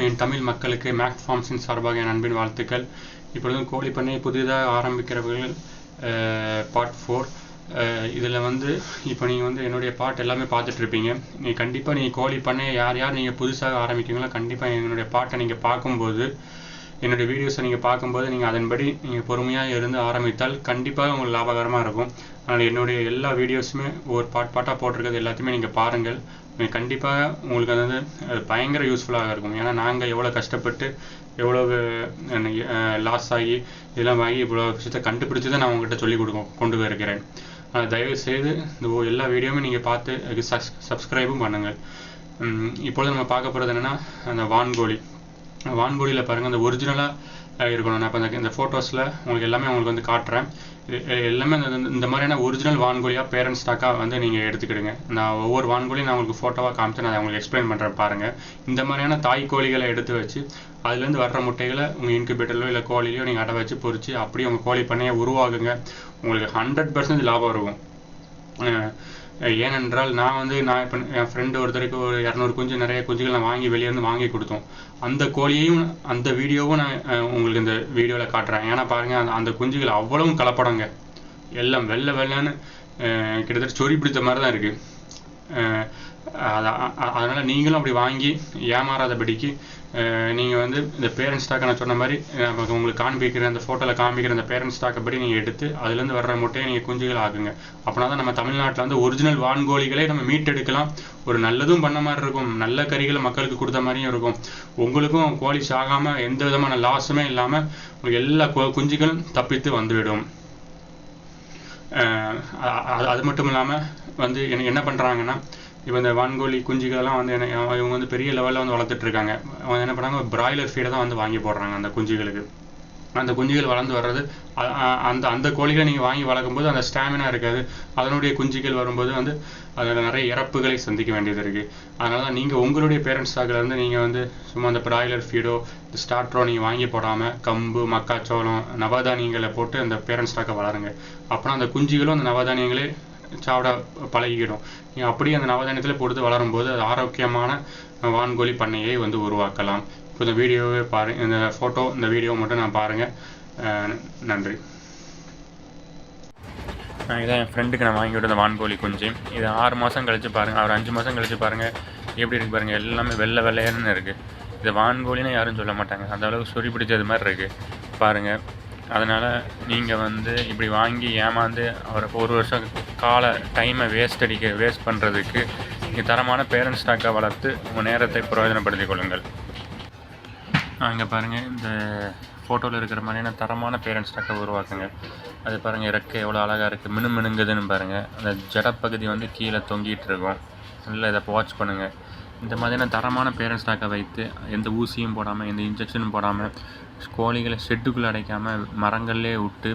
என் தமிழ் மக்களுக்கு மேக் ஃபார்ம்ஸின் சார்பாக என் அன்பின் வாழ்த்துக்கள். இப்பொழுதும் கோழி பண்ணை புதிதாக ஆரம்பிக்கிறவர்கள் பார்ட் ஃபோர் இதில் வந்து இப்போ நீங்கள் வந்து என்னுடைய பாட் எல்லாமே பார்த்துட்டு இருப்பீங்க கண்டிப்பாக நீங்கள் கோழி பண்ணை யார் யார் நீங்கள் புதுசாக ஆரம்பிக்கிறீங்களோ கண்டிப்பாக என்னுடைய பாட்டை நீங்கள் பார்க்கும்போது என்னுடைய வீடியோஸை நீங்கள் பார்க்கும்போது நீங்கள் அதன்படி நீங்கள் பொறுமையாக இருந்து ஆரம்பித்தால் கண்டிப்பாக உங்களுக்கு லாபகரமாக இருக்கும். அதனால் என்னுடைய எல்லா வீடியோஸுமே ஒரு பாட் பாட்டாக போட்டிருக்கிறது எல்லாத்தையுமே நீங்கள் பாருங்கள். கண்டிப்பாக உங்களுக்கு அது வந்து அது பயங்கர யூஸ்ஃபுல்லாக இருக்கும். ஏன்னா நாங்கள் எவ்வளோ கஷ்டப்பட்டு எவ்வளோ லாஸ் ஆகி இதெல்லாம் ஆகி இவ்வளோ விஷயத்தை கண்டுபிடிச்சி தான் நான் உங்கள்கிட்ட சொல்லிக் கொடுக்கும் கொண்டு போயிருக்கிறேன் ஆனால் தயவு செய்து இந்த எல்லா வீடியோவுமே நீங்கள் பார்த்து அதுக்கு சப்ஸ்கிரைபும் பண்ணுங்கள். இப்பொழுது நம்ம பார்க்க போகிறது என்னென்னா அந்த வான்கோழி. வான்கோழியில் பாருங்கள் அந்த ஒரிஜினலாக இருக்கணும். நான் இப்போ இந்த ஃபோட்டோஸில் உங்களுக்கு எல்லாமே உங்களுக்கு வந்து காட்டுறேன். இது எல்லாமே இந்த- மாதிரியான ஒரிஜினல் வான்கோழியாக பேரண்ட் ஸ்டாக்காக வந்து நீங்கள் எடுத்துக்கிடுங்க. நான் ஒவ்வொரு வான்கோழியும் நான் உங்களுக்கு ஃபோட்டோவாக காமிச்சு நான் உங்களுக்கு எக்ஸ்பிளைன் பண்ணுறேன் பாருங்கள் இந்த மாதிரியான தாய் கோழிகளை எடுத்து வச்சு அதுலேருந்து வர்ற முட்டைகளை உங்கள் இன்குபேட்டர்லையோ இல்லை கோழிலையோ நீங்கள் அடை வச்சு பொறிச்சு அப்படியே உங்கள் கோழி பண்ணையை உருவாகுங்க உங்களுக்கு ஹண்ட்ரட் பர்சன்ட் லாபம் இருக்கும் ஏனென்றால் நான் வந்து நான் இப்போ என் ஃப்ரெண்டு ஒருத்தருக்கு ஒரு இரநூறு குஞ்சு நிறைய குஞ்சுகள் நான் வாங்கி வெளியேருந்து வாங்கி கொடுத்தோம். அந்த கோழியையும் அந்த வீடியோவும் நான் உங்களுக்கு இந்த வீடியோவில் காட்டுறேன். ஏன்னா பாருங்கள் அந்த அந்த குஞ்சுகள் அவ்வளவும் கலப்படங்க. எல்லாம் வெள்ளை வெள்ளைன்னு கிட்டத்தட்ட சொறி பிடித்த மாதிரி தான் இருக்குது அதனால் நீங்களும் அப்படி வாங்கி ஏமாறாதபடிக்கு நீங்கள் வந்து இந்த பேரண்ட்ஸ் ஸ்டாக்கை நான் சொன்ன மாதிரி உங்களுக்கு காண்பிக்கிற அந்த ஃபோட்டோவில் காண்பிக்கிற அந்த பேரண்ட்ஸ் ஸ்டாக்கை படி நீங்கள் எடுத்து அதுலேருந்து வர்ற முட்டையை நீங்கள் குஞ்சுகள் ஆகுங்க அப்படின்னா தான் நம்ம தமிழ்நாட்டில் வந்து ஒரிஜினல் வான்கோழிகளே நம்ம மீட்டெடுக்கலாம். ஒரு நல்லதும் பண்ண மாதிரி இருக்கும். நல்ல கறிகளை மக்களுக்கு கொடுத்த மாதிரியும் இருக்கும். உங்களுக்கும் கோழி சாகாமல் எந்த விதமான லாஸுமே இல்லாமல் எல்லா குஞ்சுகளும் தப்பித்து வந்துவிடும். அது மட்டும் இல்லாமல் வந்து என்ன என்ன பண்ணுறாங்கன்னா இப்போ இந்த வான்கோழி குஞ்சுகளெல்லாம் வந்து என்ன இவங்க வந்து பெரிய லெவலில் வந்து வளர்த்துட்டு இருக்காங்க அவங்க என்ன பண்ணுறாங்க பிராய்லர் ஃபீடை தான் வந்து வாங்கி போடுறாங்க அந்த குஞ்சுகளுக்கு. அந்த குஞ்சுகள் வளர்ந்து வர்றது அந்த அந்த கோழிகளை நீங்கள் வாங்கி வளர்க்கும்போது அந்த ஸ்டாமினா இருக்காது. அதனுடைய குஞ்சுகள் வரும்போது வந்து அதில் நிறைய இறப்புகளை சந்திக்க வேண்டியது இருக்குது அதனால தான் நீங்கள் உங்களுடைய பேரண்ட்ஸ் இருந்து நீங்கள் வந்து சும்மா அந்த பிராய்லர் ஃபீடோ இந்த ஸ்டார்ட்ரோ நீங்கள் வாங்கி போடாமல் கம்பு மக்காச்சோளம் நவதானியங்களை போட்டு அந்த பேரண்ட்ஸ் ஸ்டாக்கை வளருங்க. அப்போனா அந்த குஞ்சுகளும் அந்த நவதானியங்களே சாப்பிட பழகிடும் நீங்கள் அப்படியே அந்த நவதானியத்தில் போட்டு வளரும்போது அது ஆரோக்கியமான வான்கோழி பண்ணையை வந்து உருவாக்கலாம். இப்போ இந்த வீடியோவே பாருங்க இந்த ஃபோட்டோ இந்த வீடியோ மட்டும் நான் பாருங்கள் நன்றி. நான் இதான் என் ஃப்ரெண்டுக்கு நான் வாங்கி விட்ட இந்த வான்கோழி குஞ்சு. இது ஆறு மாதம் கழிச்சு பாருங்கள் அவர் அஞ்சு மாதம் கழிச்சு பாருங்கள் எப்படி இருக்கு பாருங்கள் எல்லாமே வெள்ளை வெள்ளையன்னு இருக்குது இது வான்கோழின்னு யாரும் சொல்ல மாட்டாங்க. அந்த அளவுக்கு சொறி பிடிச்சது மாதிரி இருக்குது பாருங்கள் அதனால் நீங்கள் வந்து இப்படி வாங்கி ஏமாந்து அவரை ஒரு வருஷம் கால டைமை வேஸ்ட் அடிக்க வேஸ்ட் பண்ணுறதுக்கு நீங்கள் தரமான பேரண்ட் ஸ்டாக்கை வளர்த்து உங்கள் நேரத்தை பிரயோஜனப்படுத்திக் கொள்ளுங்கள். அங்கே பாருங்கள் இந்த ஃபோட்டோவில் இருக்கிற மாதிரியான தரமான பேரண்ட் ஸ்டாக்கை உருவாக்குங்க. அது பாருங்கள் இறக்க எவ்வளோ அழகாக இருக்குது மினு மினுங்குதுன்னு பாருங்கள் அந்த ஜடப்பகுதி வந்து கீழே தொங்கிட்டு இருக்கும். நல்லா இதை வாட்ச் பண்ணுங்கள் இந்த மாதிரியான தரமான பேரண்ட்ஸ் ஸ்டாக்கை வைத்து எந்த ஊசியும் போடாமல் எந்த இன்ஜெக்ஷனும் போடாமல் கோழிகளை ஷெட்டுக்குள்ளே அடைக்காமல் மரங்கள்லேயே விட்டு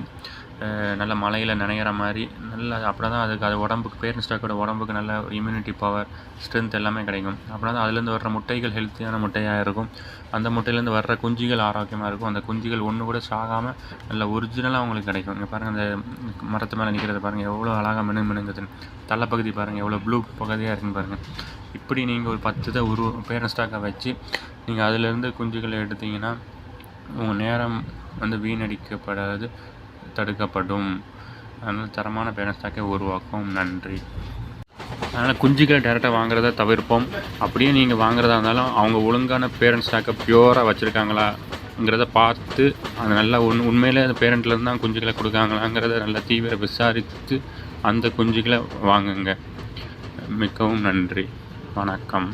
நல்ல மழையில் நனையிற மாதிரி நல்ல அப்படின்னா தான் அதுக்கு அது உடம்புக்கு பேரண்ட் ஸ்டாக்கோட உடம்புக்கு நல்ல இம்யூனிட்டி பவர் ஸ்ட்ரென்த் எல்லாமே கிடைக்கும். அப்படின்னா தான் அதுலேருந்து வர்ற முட்டைகள் ஹெல்த்தியான முட்டையாக இருக்கும். அந்த முட்டையிலேருந்து வர்ற குஞ்சுகள் ஆரோக்கியமாக இருக்கும். அந்த குஞ்சுகள் ஒன்று கூட சாகாமல் நல்ல ஒரிஜினலாக அவங்களுக்கு கிடைக்கும். இங்கே பாருங்கள் அந்த மரத்து மேலே நிற்கிறத பாருங்கள் எவ்வளோ அழகாக மினு மினுங்குதுன்னு தள்ளப்பகுதி பாருங்கள் எவ்வளோ ப்ளூ பகுதியாக இருக்குன்னு பாருங்கள் இப்படி நீங்கள் ஒரு பத்து இதை உரு பேரண்ட் ஸ்டாக்கை வச்சு நீங்கள் அதிலேருந்து குஞ்சுகளை எடுத்தீங்கன்னா உங்கள் நேரம் வந்து வீணடிக்கப்படாது. தடுக்கப்படும். அதனால் தரமான பேரண்ட் ஸ்டாக்கை உருவாக்கும். நன்றி. அதனால் குஞ்சுகளை டேரெக்டாக வாங்குறத தவிர்ப்போம். அப்படியே நீங்கள் வாங்குறதா இருந்தாலும் அவங்க ஒழுங்கான பேரண்ட் ஸ்டாக்கை பியூராக வச்சுருக்காங்களாங்கிறத பார்த்து அது நல்லா உண் உண்மையிலே அந்த பேரண்ட்லேருந்து தான் குஞ்சுகளை கொடுக்காங்களாங்கிறத நல்லா தீவிர விசாரித்து அந்த குஞ்சுகளை வாங்குங்க. மிகவும் நன்றி. வணக்கம்.